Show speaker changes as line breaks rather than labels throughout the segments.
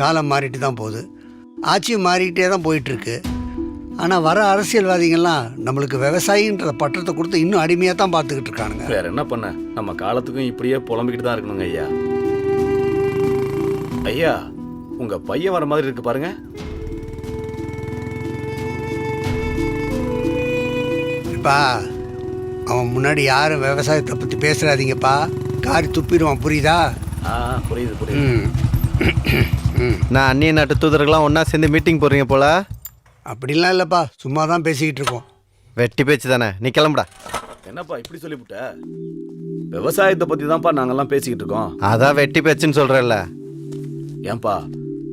காலம் மாறிட்டு தான் போகுது. ஆட்சியும் மாறிக்கிட்டே தான் போயிட்டுருக்கு. ஆனால் வர அரசியல்வாதிகள்லாம் நம்மளுக்கு விவசாயின்ற பட்டத்தை கொடுத்து இன்னும் அடிமையாக தான் பார்த்துக்கிட்டு இருக்கானுங்க.
வேற என்ன பண்ண? நம்ம காலத்துக்கும் இப்படியே புலம்பிக்கிட்டு தான் இருக்கணுங்க ஐயா. ஐயா உங்க பையன் வர மாதிரி இருக்கு பாருங்க.
இப்பா அவன் முன்னாடி யாரும் விவசாயத்தை பற்றி பேசுகிறாதீங்கப்பா காரி துப்பிடுவான் புரியுதா?
ஆ புரியுது புரியுது.
நான் அந்நிய நாட்டு தூதர்கள்லாம் ஒன்றா சேர்ந்து மீட்டிங் போகிறீங்க போல?
அப்படிலாம் இல்லைப்பா சும்மா தான் பேசிக்கிட்டு இருக்கோம்.
வெட்டி பேச்சு தானே? நீ கிளம்புடா.
என்னப்பா இப்படி சொல்லிவிட்ட? விவசாயத்தை பத்தி தான்ப்பா நாங்கெல்லாம் பேசிக்கிட்டு இருக்கோம்.
அதான் வெட்டி பேச்சுன்னு சொல்கிறேல்ல
ஏன்பா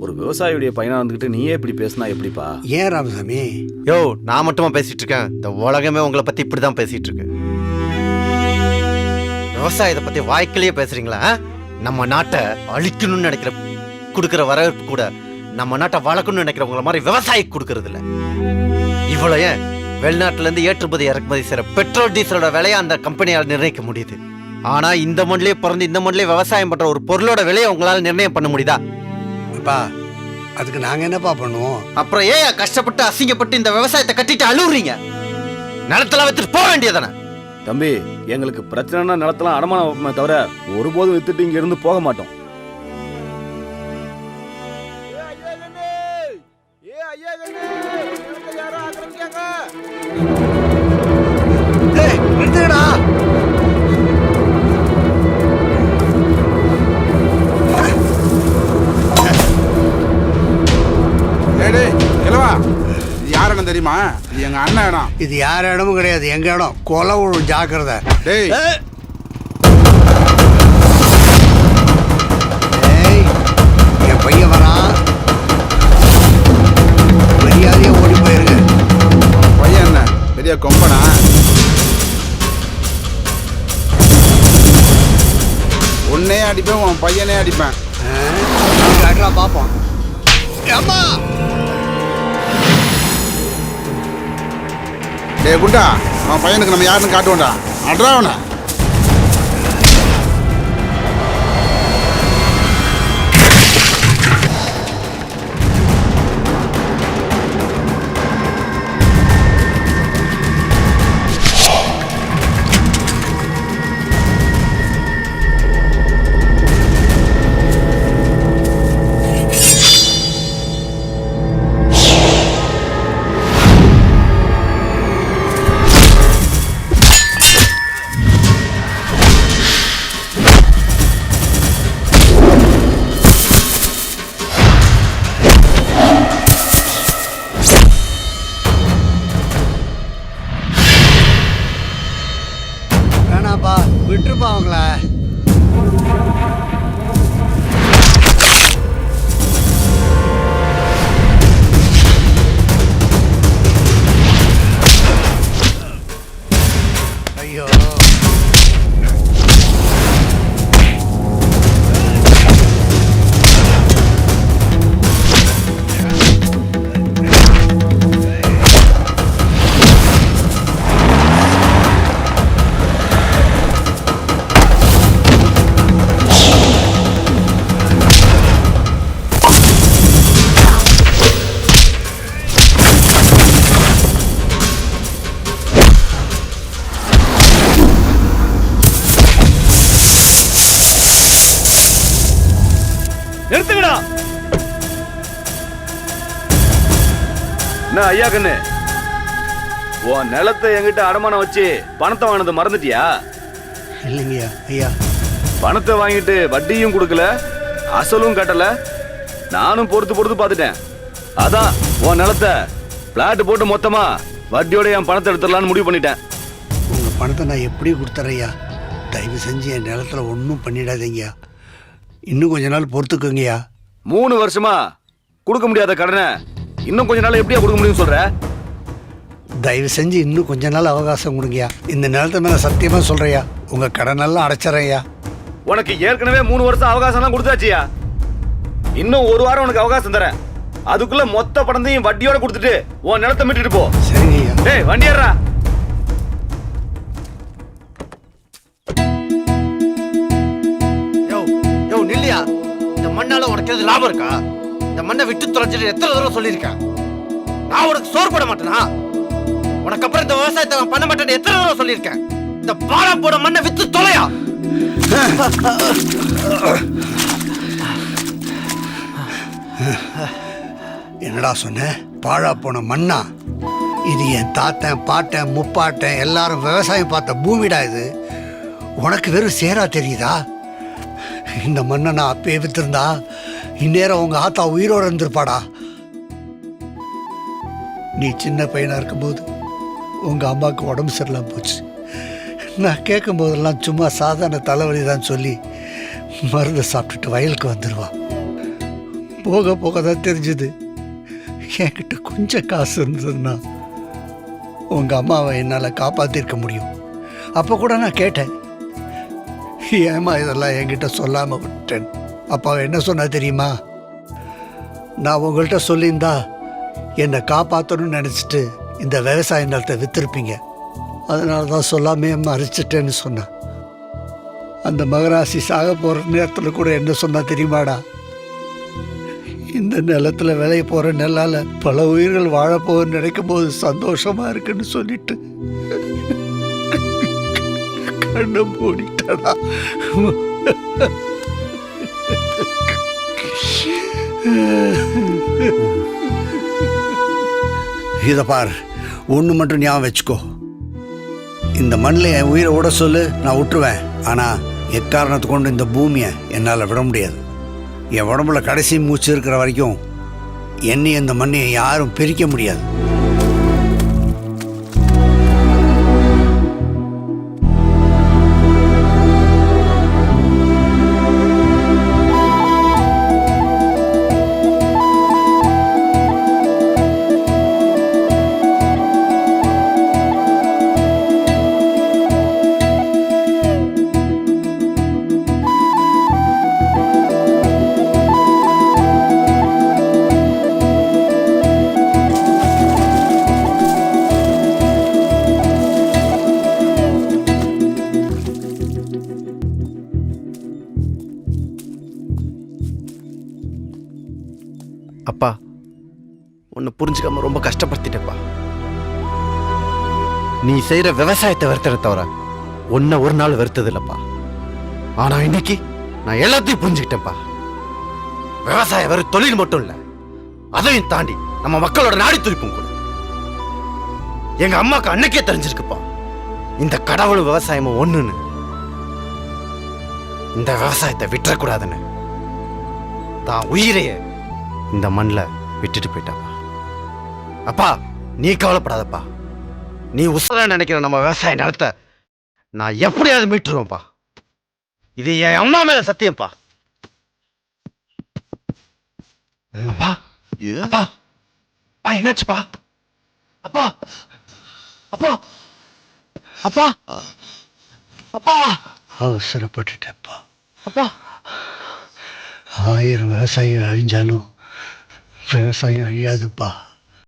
ஒரு விவசாயியுடைய பையனா வந்துக்கிட்டு நீயே இப்படி பேசினா எப்படிப்பா?
ஏன் ராமசாமி?
யோ நான் மட்டுமா பேசிட்டு இருக்கேன்? இந்த உலகமே உங்களை பற்றி இப்படி தான் பேசிட்டு இருக்கு. விவசாயத்தை பற்றி வாய்க்கிலேயே பேசுறீங்களா ஆ? நம்ம நாட்டை அழிக்கணும்னு நினைக்கிற கொடுக்குற வரவேற்பு கூட நம்ம நாட்டை வளர்க்கணும்னு நினைக்கிறவங்கள மாதிரி விவசாயி கொடுக்கறது இல்ல இவ்வளோ ஏன்? வெளிநாட்டுல இருந்து ஏற்றுமதி இறக்குமதி செய்கிற பெட்ரோல் டீசலோட விலையை அந்த கம்பெனியால் நிர்ணயிக்க முடியுது. ஆனா இந்த மண்ணிலே பிறந்து இந்த மண்ணிலே விவசாயம் பண்ற ஒரு பொருளோட விலையை உங்களால நிர்ணயம் பண்ண முடியுதா?
அப்பா அதுக்கு நாங்கள் என்னப்பா பண்ணுவோம்?
அப்புறம் ஏன் கஷ்டப்பட்டு அசிங்கப்பட்டு இந்த விவசாயத்தை கட்டிட்டு அழுவுறீங்க? நிலத்துல வச்சுட்டு போக வேண்டியதானே
தம்பி எங்களுக்கு பிரச்சனைனா நிலத்தெல்லாம் அடமானம் தவிர ஒருபோதும் வித்துட்டு இங்க இருந்து போக மாட்டோம்.
இது யார் இடம் தெரியுமா? இது எங்க அண்ணன் இடம்.
இது யார் இடமும் கிடையாது எங்க இடம்? கொலை ஜாக்கிரதை.
டேய் என்ன கொம்பனா? உன்னையே அடிப்பேன் உன் பையனே அடிப்பேன்.
காட்டுறா பார்ப்போம் அம்மா
டேய் குண்டா அவன் பையனுக்கு நம்ம யாருன்னு காட்டுவோம்டா. அட்ரா அவனை.
Thank you.
நிறுத்துங்கடா. என்ன ஐயா கண்ணு? உன் நிலத்தை என்கிட்ட அடமானம் வச்சு பணத்தை வாங்கினது மறந்துட்டியா?
இல்லைங்கய்யா ஐயா.
பணத்தை வாங்கிட்டு வட்டியும் கொடுக்கல அசலும் கட்டல நானும் பொறுத்து பொறுத்து பார்த்துட்டேன். அதான் உன் நிலத்தை பிளாட் போட்டு மொத்தமா வட்டியோட என் பணத்தை எடுத்துடலான்னு முடிவு பண்ணிட்டேன்.
உங்கள் பணத்தை நான் எப்படி கொடுத்துட்றேய்யா தயவு செஞ்சு என் நிலத்துல ஒன்றும் பண்ணிடாதீங்கய்யா. இன்னும் கொஞ்ச நாள் பொறுத்துக்கோங்கய்யா.
மூணு வருஷமா கொடுக்க முடியாத கடனை இன்னும் கொஞ்ச நாள் எப்படியா கொடுக்க முடியும்னு சொல்ற?
தயவு செஞ்சு இன்னும் கொஞ்ச நாள் அவகாசம் கொடுங்கய்யா. இந்த நிலத்தை மேலே சத்தியமாக சொல்கிறேயா உங்கள் கடனெல்லாம் அடைச்சிட்றேன்யா
உனக்கு ஏற்கனவே மூணு வருஷம் அவகாசம்லாம் கொடுத்தாச்சியா இன்னும் ஒரு வாரம் உனக்கு அவகாசம் தரேன். அதுக்குள்ள மொத்த பணத்தையும் வட்டியோட கொடுத்துட்டு உன் நிலத்தை மீட்டுட்டு போ.
சரிங்கய்யா.
டேய் வண்டி
மண்ணால உனக்கு எது லாபம் இருக்கா? இந்த மண்ணை விட்டு தொலைச்சிட்டு எத்தனை தடவை சொல்லியிருக்கேன் நான் உனக்கு சோறு போட மாட்டேனா? உனக்கு அப்புறம் இந்த விவசாயத்தை நான் பண்ண மாட்டேன்னு எத்தனை தடவை சொல்லியிருக்கேன்? இந்த பாலா போட மண்ணை வித்து தொலையா?
என்னடா சொன்ன? பாழா போன மண்ணா? இது என் தாத்தன் பாட்டன் முப்பாட்டன் எல்லாரும் விவசாயம் பார்த்த பூமிடா இது. உனக்கு வெறும் சேரா தெரியுதா? இந்த மண்ணை நான் அப்பயே வித்திருந்தா இந்நேரம் உங்க ஆத்தா உயிரோட இருந்திருப்பாடா? நீ சின்ன பையனா இருக்கும்போது உங்க அம்மாவுக்கு உடம்பு சரியில்லாம போச்சு. நான் கேட்கும் போதெல்லாம் சும்மா சாதாரண தலைவலி தான் சொல்லி மருந்து சாப்பிட்டுட்டு வயலுக்கு வந்துடுவான் போக போக தான் தெரிஞ்சுது என்கிட்ட கொஞ்சம் காசு இருந்ததுன்னா உங்கள் அம்மாவை என்னால் காப்பாற்றிருக்க முடியும். அப்போ கூட நான் கேட்டேன் ஏம்மா இதெல்லாம் என்கிட்ட சொல்லாமல் விட்டேன்? அப்பா என்ன சொன்னா தெரியுமா? நான் உங்கள்கிட்ட சொல்லியிருந்தா என்னை காப்பாற்றணும்னு நினச்சிட்டு இந்த விவசாய நிலத்தை விற்றுருப்பீங்க அதனால தான் சொல்லாமே மறைச்சிட்டேன்னு சொன்னேன் அந்த மகராசி சாக போகிற நேரத்தில் கூட என்ன சொன்னால் தெரியுமாடா? இந்த நிலத்தில் விளைய போகிற நெல்லால் பல உயிர்கள் வாழப்போகுதுன்னு நினைக்கும் போது சந்தோஷமாக இருக்குன்னு சொல்லிட்டு. கண்ணை மூடிட்டடா இதை பார் ஒன்று மட்டும் ஞாபகம் வச்சுக்கோ. இந்த மண்ணில் என் உயிரை விட சொல்லு நான் விட்டுருவேன். ஆனால் எக்காரணத்தை கொண்டு இந்த பூமியை என்னால் விட முடியாது. என் உடம்புல கடைசி மூச்சு இருக்கிற வரைக்கும் என்னை இந்த மண்ணையை யாரும் பிரிக்க முடியாது.
அப்பா உன்னை புரிஞ்சுக்காம ரொம்ப கஷ்டப்படுத்திட்டேப்பா நீ செய்யற விவசாயத்தை வெறுத்தத தவிர உன்னை ஒரு நாள் வெறுத்தது இல்லப்பா ஆனா இன்னைக்கு நான் எல்லாத்தையும் புரிஞ்சுக்கிட்டேன்ப்பா. விவசாயம் வெறும் தொழில் மட்டும் இல்ல அதையும் தாண்டி நம்ம மக்களோட நாடி துடிப்பும் கூட. எங்க அம்மாக்கு அன்னைக்கே தெரிஞ்சிருக்குப்பா இந்த கடவுள் விவசாயமும் ஒண்ணுன்னு. இந்த விவசாயத்தை விட்டுறக்கூடாதுன்னு. தான் உயிரையே இந்த மண்ணில் விட்டுட்டு போயிட்டாப்பா. அப்பா நீ கவலைப்படாதப்பா. நீ உசர நினைக்கிற நம்ம விவசாய நிலத்தை நான் எப்படியாவது மீட்டுருவேன்ப்பா. இது என் அம்மா மேல சத்தியம்ப்பா. அப்பா அப்பா அப்பா என்னாச்சுப்பா? அப்பா அப்பா அப்பா அப்பா.
அவசரப்பட்டுட்டேன்ப்பா.
அப்பா.
ஆயிரம் விவசாயம் அழிஞ்சாலும் விவசாயம் அழியாதுப்பா